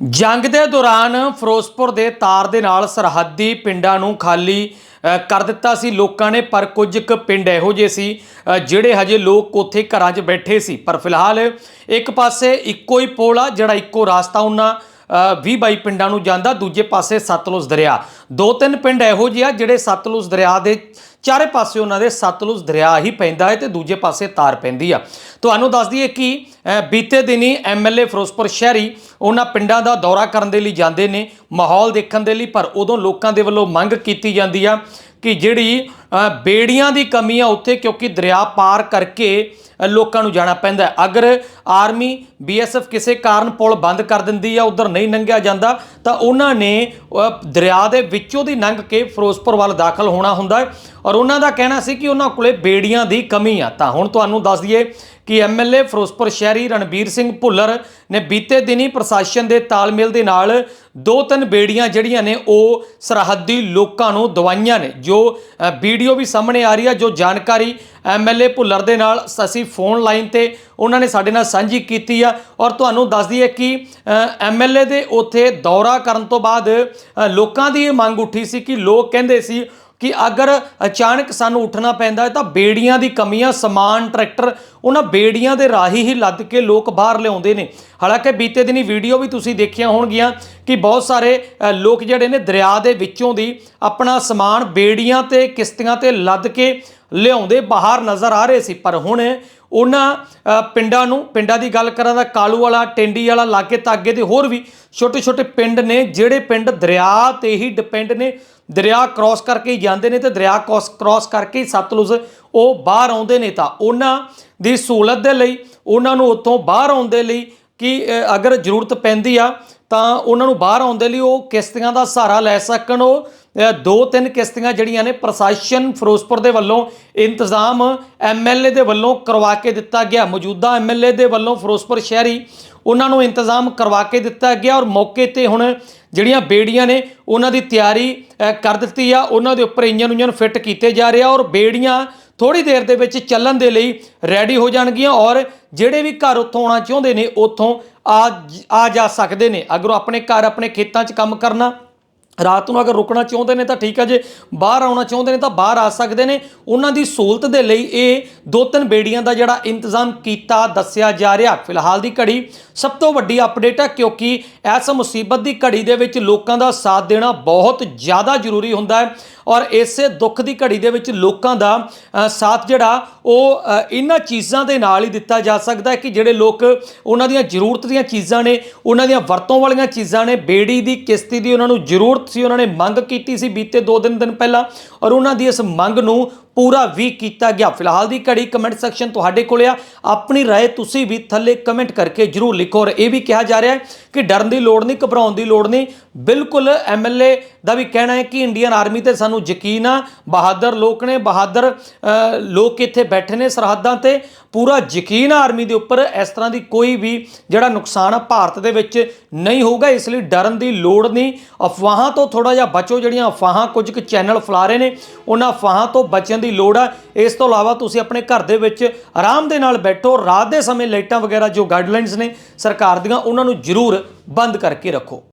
ਜੰਗ ਦੇ ਦੌਰਾਨ ਫਿਰੋਜ਼ਪੁਰ ਦੇ ਤਾਰ ਦੇ ਨਾਲ ਸਰਹੱਦੀ ਪਿੰਡਾਂ ਨੂੰ ਖਾਲੀ ਕਰ ਦਿੱਤਾ ਸੀ ਲੋਕਾਂ ਨੇ, ਪਰ ਕੁਝ ਕੁ ਪਿੰਡ ਇਹੋ ਜਿਹੇ ਸੀ ਜਿਹੜੇ ਹਜੇ ਲੋਕ ਉੱਥੇ ਘਰਾਂ 'ਚ ਬੈਠੇ ਸੀ। ਪਰ ਫਿਲਹਾਲ ਇੱਕ ਪਾਸੇ ਇੱਕੋ ਹੀ ਪੁਲ ਆ, ਜਿਹੜਾ ਇੱਕੋ ਰਾਸਤਾ ਉਹਨਾਂ 22 ਪਿੰਡਾਂ ਨੂੰ ਜਾਂਦਾ, ਦੂਜੇ ਪਾਸੇ ਸਤਲੁਜ ਦਰਿਆ। ਦੋ ਤਿੰਨ ਪਿੰਡ ਇਹੋ ਜਿਹੇ ਆ ਜਿਹੜੇ ਸਤਲੁਜ ਦਰਿਆ ਦੇ ਚਾਰੇ ਪਾਸੇ ਉਹਨਾਂ ਦੇ ਸਤਲੁਜ ਦਰਿਆ ਹੀ ਪੈਂਦਾ ਹੈ ਤੇ ਦੂਜੇ ਪਾਸੇ ਤਾਰ ਪੈਂਦੀ ਆ। ਤੁਹਾਨੂੰ ਦੱਸ ਦਈਏ ਕਿ ਬੀਤੇ ਦਿਨੀ ਐਮਐਲਏ ਫਿਰੋਜ਼ਪੁਰ ਸ਼ਹਿਰੀ ਉਹਨਾਂ ਪਿੰਡਾਂ ਦਾ ਦੌਰਾ ਕਰਨ ਦੇ ਲਈ ਜਾਂਦੇ ਨੇ, ਮਾਹੌਲ ਦੇਖਣ ਦੇ ਲਈ, ਪਰ ਉਦੋਂ ਲੋਕਾਂ ਦੇ ਵੱਲੋਂ ਮੰਗ ਕੀਤੀ ਜਾਂਦੀ ਆ ਕਿ ਜਿਹੜੀ ਬੇੜੀਆਂ ਦੀ ਕਮੀ ਆ ਉੱਥੇ ਕਿਉਂਕਿ ਦਰਿਆ ਪਾਰ ਕਰਕੇ ਲੋਕਾਂ ਨੂੰ ਜਾਣਾ ਪੈਂਦਾ ਅਗਰ ਆਰਮੀ, ਬੀਐਸਐਫ ਕਿਸੇ ਕਾਰਨ ਪੁਲ ਬੰਦ ਕਰ ਦਿੰਦੀ ਆ, ਉਧਰ ਨਹੀਂ ਲੰਘਿਆ ਜਾਂਦਾ, ਤਾਂ ਉਹਨਾਂ ਨੇ ਦਰਿਆ ਦੇ ਵਿੱਚੋਂ ਦੀ ਲੰਘ ਕੇ ਫਿਰੋਜ਼ਪੁਰ ਵੱਲ ਦਾਖਲ ਹੋਣਾ ਹੁੰਦਾ ਔਰ ਉਹਨਾਂ ਦਾ ਕਹਿਣਾ ਸੀ ਕਿ ਉਹਨਾਂ ਕੋਲੇ ਬੇੜੀਆਂ ਦੀ ਕਮੀ ਆ। ਤਾਂ ਹੁਣ ਤੁਹਾਨੂੰ ਦੱਸ ਦਈਏ ਕਿ ਐਮਐਲਏ ਫਿਰੋਜ਼ਪੁਰ ਸ਼ਹਿਰੀ ਰਣਬੀਰ ਸਿੰਘ ਭੁੱਲਰ ਨੇ ਬੀਤੇ ਦਿਨੀ ਪ੍ਰਸ਼ਾਸਨ ਦੇ ਤਾਲਮੇਲ ਦੇ ਨਾਲ ਦੋ ਤਿੰਨ ਬੇੜੀਆਂ ਜਿਹੜੀਆਂ ਨੇ, ਉਹ ਸਰਹੱਦੀ ਲੋਕਾਂ ਨੂੰ ਦਵਾਈਆਂ ਨੇ, ਜੋ ਬੀ ਵੀਡੀਓ ਵੀ ਸਾਹਮਣੇ ਆ ਰਹੀ ਆ ਜੋ ਜਾਣਕਾਰੀ ਐਮਐਲਏ ਭੁੱਲਰ ਦੇ ਨਾਲ ਅਸੀਂ ਫੋਨ ਲਾਈਨ ਤੇ ਉਹਨਾਂ ਨੇ ਸਾਡੇ ਨਾਲ ਸਾਂਝੀ ਕੀਤੀ ਆ। ਔਰ ਤੁਹਾਨੂੰ ਦੱਸ ਦਈਏ ਕਿ ਐਮਐਲਏ ਦੇ ਉੱਥੇ ਦੌਰਾ ਕਰਨ ਤੋਂ ਬਾਅਦ ਲੋਕਾਂ ਦੀ ਇਹ ਮੰਗ ਉੱਠੀ ਸੀ ਕਿ ਲੋਕ ਕਹਿੰਦੇ ਸੀ ਕਿ ਅਗਰ ਅਚਾਨਕ ਸਾਨੂੰ ਉੱਠਣਾ ਪੈਂਦਾ ਹੈ ਤਾਂ ਬੇੜੀਆਂ ਦੀ ਕਮੀਆਂ, ਸਮਾਨ, ਟਰੈਕਟਰ, ਉਹਨਾਂ ਬੇੜੀਆਂ ਦੇ ਰਾਹੀ ਹੀ ਲੱਦ ਕੇ ਲੋਕ ਬਾਹਰ ਲਿਆਉਂਦੇ ਨੇ। ਹਾਲਾਂਕਿ ਬੀਤੇ ਦਿਨੀ ਵੀਡੀਓ ਵੀ ਤੁਸੀਂ ਦੇਖੀਆਂ ਹੋਣਗੀਆਂ ਕਿ ਬਹੁਤ ਸਾਰੇ ਲੋਕ ਜਿਹੜੇ ਨੇ ਦਰਿਆ ਦੇ ਵਿੱਚੋਂ ਦੀ ਆਪਣਾ ਸਮਾਨ ਬੇੜੀਆਂ ਤੇ ਕਿਸ਼ਤੀਆਂ ਤੇ ਲੱਦ ਕੇ ਲਿਆਉਂਦੇ ਬਾਹਰ ਨਜ਼ਰ ਆ ਰਹੇ ਸੀ। ਪਰ ਹੁਣ ਉਹਨਾਂ ਪਿੰਡਾਂ ਨੂੰ, ਪਿੰਡਾਂ ਦੀ ਗੱਲ ਕਰਾਂ ਤਾਂ ਕਾਲੂ ਵਾਲਾ ਟੈਂਡੀ ਵਾਲਾ ਲਾਗੇ ਤਾਗੇ ਦੇ ਹੋਰ ਵੀ ਛੋਟੇ ਛੋਟੇ ਪਿੰਡ ਨੇ, ਜਿਹੜੇ ਪਿੰਡ ਦਰਿਆ ਤੇ ਹੀ ਡਿਪੈਂਡ ਨੇ। ਦਰਿਆ ਕ੍ਰਾਸ ਕਰਕੇ ਹੀ ਜਾਂਦੇ ਨੇ ਤੇ ਦਰਿਆ ਕ੍ਰਾਸ ਕ੍ਰਾਸ ਕਰਕੇ ਹੀ ਸਤਲੁਜ ਉਹ ਬਾਹਰ ਆਉਂਦੇ ਨੇ ਤਾਂ ਉਹਨਾਂ ਦੀ ਸਹੂਲਤ ਦੇ ਲਈ, ਉਹਨਾਂ ਨੂੰ ਉੱਥੋਂ ਬਾਹਰ ਆਉਣ ਦੇ ਲਈ ਕਿ ਅਗਰ ਜ਼ਰੂਰਤ ਪੈਂਦੀ ਆ ਤਾਂ ਉਹਨਾਂ ਨੂੰ ਬਾਹਰ ਆਉਣ ਦੇ ਲਈ ਉਹ ਕਿਸ਼ਤੀਆਂ ਦਾ ਸਹਾਰਾ ਲੈ ਸਕਣ, ਉਹ ਦੋ ਤਿੰਨ ਕਿਸ਼ਤੀਆਂ ਜਿਹੜੀਆਂ ਨੇ ਪ੍ਰਸ਼ਾਸਨ ਫਿਰੋਜ਼ਪੁਰ ਦੇ ਵੱਲੋਂ ਇੰਤਜ਼ਾਮ ਐਮਐਲਏ ਦੇ ਵੱਲੋਂ ਕਰਵਾ ਕੇ ਦਿੱਤਾ ਗਿਆ। ਮੌਜੂਦਾ ਐਮਐਲਏ ਦੇ ਵੱਲੋਂ ਫਿਰੋਜ਼ਪੁਰ ਸ਼ਹਿਰੀ ਉਹਨਾਂ ਨੂੰ ਇੰਤਜ਼ਾਮ ਕਰਵਾ ਕੇ ਦਿੱਤਾ ਗਿਆ ਔਰ ਮੌਕੇ ਤੇ ਹੁਣ ਜਿਹੜੀਆਂ ਬੇੜੀਆਂ ਨੇ ਉਹਨਾਂ ਦੀ ਤਿਆਰੀ ਕਰ ਦਿੱਤੀ ਆ। ਉਹਨਾਂ ਦੇ ਉੱਪਰ ਇੰਜਨ ਉਂਜਨ ਫਿੱਟ ਕੀਤੇ ਜਾ ਰਹੇ ਆ ਔਰ ਬੇੜੀਆਂ ਥੋੜੀ ਦੇਰ ਦੇ ਵਿੱਚ ਚੱਲਣ ਦੇ ਲਈ ਰੈਡੀ ਹੋ ਜਾਣਗੀਆਂ ਔਰ ਜਿਹੜੇ ਵੀ ਘਰ ਉੱਥੋਂ ਆਉਣਾ ਚਾਹੁੰਦੇ ਨੇ ਉੱਥੋਂ ਆ ਆ ਜਾ ਸਕਦੇ ਨੇ। ਅਗਰ ਉਹ ਆਪਣੇ ਘਰ, ਆਪਣੇ ਖੇਤਾਂ 'ਚ ਕੰਮ ਕਰਨਾ ਰਾਤ ਨੂੰ ਅਗਰ ਰੁਕਣਾ ਚਾਹੁੰਦੇ ਨੇ ਤਾਂ ਠੀਕ ਹੈ ਜੇ ਬਾਹਰ ਆਉਣਾ ਚਾਹੁੰਦੇ ਨੇ ਤਾਂ ਬਾਹਰ ਆ ਸਕਦੇ ਨੇ। ਉਹਨਾਂ ਦੀ ਸਹੂਲਤ ਦੇ ਲਈ ਇਹ ਦੋ ਤਿੰਨ ਬੇੜੀਆਂ ਦਾ ਜਿਹੜਾ ਇੰਤਜ਼ਾਮ ਕੀਤਾ, ਦੱਸਿਆ ਜਾ ਰਿਹਾ। ਫਿਲਹਾਲ ਦੀ ਘੜੀ ਸਭ ਤੋਂ ਵੱਡੀ ਅਪਡੇਟ ਹੈ ਕਿਉਂਕਿ ਇਸ ਮੁਸੀਬਤ ਦੀ ਘੜੀ ਦੇ ਵਿੱਚ ਲੋਕਾਂ ਦਾ ਸਾਥ ਦੇਣਾ ਬਹੁਤ ਜ਼ਿਆਦਾ ਜ਼ਰੂਰੀ ਹੁੰਦਾ ਹੈ ਔਰ ਇਸੇ ਦੁੱਖ ਦੀ ਘੜੀ ਦੇ ਵਿੱਚ ਲੋਕਾਂ ਦਾ ਸਾਥ ਜਿਹੜਾ, ਉਹ ਇਹਨਾਂ ਚੀਜ਼ਾਂ ਦੇ ਨਾਲ ਹੀ ਦਿੱਤਾ ਜਾ ਸਕਦਾ ਹੈ ਕਿ ਜਿਹੜੇ ਲੋਕ ਉਹਨਾਂ ਦੀਆਂ ਜ਼ਰੂਰਤ ਦੀਆਂ ਚੀਜ਼ਾਂ ਨੇ, ਉਹਨਾਂ ਦੀਆਂ ਵਰਤੋਂ ਵਾਲੀਆਂ ਚੀਜ਼ਾਂ ਨੇ, ਬੇੜੀ ਦੀ, ਕਿਸ਼ਤੀ ਦੀ ਉਹਨਾਂ ਨੂੰ ਜ਼ਰੂਰਤ ਸੀ ਉਹਨਾਂ ਨੇ ਮੰਗ ਕੀਤੀ ਸੀ ਬੀਤੇ 2 ਦਿਨ ਦਿਨ ਪਹਿਲਾਂ ਔਰ ਉਹਨਾਂ ਦੀ ਇਸ ਮੰਗ ਨੂੰ ਪੂਰਾ ਵੀ ਕੀਤਾ ਗਿਆ ਫਿਲਹਾਲ ਦੀ ਘੜੀ ਕਮੈਂਟ ਸੈਕਸ਼ਨ ਤੁਹਾਡੇ ਕੋਲ ਆ ਆਪਣੀ رائے ਤੁਸੀਂ ਵੀ ਥੱਲੇ ਕਮੈਂਟ ਕਰਕੇ ਜਰੂਰ ਲਿਖੋ ਔਰ ਇਹ ਵੀ ਕਿਹਾ ਜਾ ਰਿਹਾ ਹੈ ਕਿ ਡਰਨ ਦੀ ਲੋੜ ਨਹੀਂ ਘਬਰਾਉਣ ਦੀ ਲੋੜ ਨਹੀਂ ਬਿਲਕੁਲ ਐਮਐਲਏ ਦਾ ਵੀ ਕਹਿਣਾ ਹੈ ਕਿ ਇੰਡੀਅਨ ਆਰਮੀ ਤੇ ਸਾਨੂੰ ਯਕੀਨ ਆ, ਬਹਾਦਰ ਲੋਕ ਨੇ, ਬਹਾਦਰ ਲੋਕ ਇੱਥੇ ਬੈਠੇ ਨੇ ਸਰਹੱਦਾਂ ਤੇ, ਪੂਰਾ ਯਕੀਨ ਆਰਮੀ ਦੇ ਉੱਪਰ ਇਸ ਤਰ੍ਹਾਂ ਦੀ ਕੋਈ ਵੀ ਜਿਹੜਾ ਨੁਕਸਾਨ ਆ ਭਾਰਤ ਦੇ ਵਿੱਚ ਨਹੀਂ ਹੋਊਗਾ, ਇਸ ਲਈ ਡਰਨ ਦੀ ਲੋੜ ਨਹੀਂ। ਅਫਵਾਹਾਂ ਤੋਂ ਥੋੜਾ ਜਿਹਾ ਬਚੋ, ਜਿਹੜੀਆਂ ਅਫਵਾਹਾਂ ਕੁਝ ਕੁ ਚੈਨਲ ਫਲਾ ਰਹੇ ਨੇ, ਉਹਨਾਂ ਅਫਵਾਹਾਂ ਤੋਂ ਬਚਣ ਦੀ ਲੋੜ ਆ। ਇਸ ਤੋਂ ਇਲਾਵਾ ਤੁਸੀਂ ਆਪਣੇ ਘਰ ਦੇ ਵਿੱਚ ਆਰਾਮ ਦੇ ਨਾਲ ਬੈਠੋ, ਰਾਤ ਦੇ ਸਮੇਂ ਲਾਈਟਾਂ ਵਗੈਰਾ ਜੋ ਗਾਈਡਲਾਈਨਸ ਨੇ ਸਰਕਾਰ ਦੀਆਂ, ਉਹਨਾਂ ਨੂੰ ਜ਼ਰੂਰ ਬੰਦ ਕਰਕੇ ਰੱਖੋ।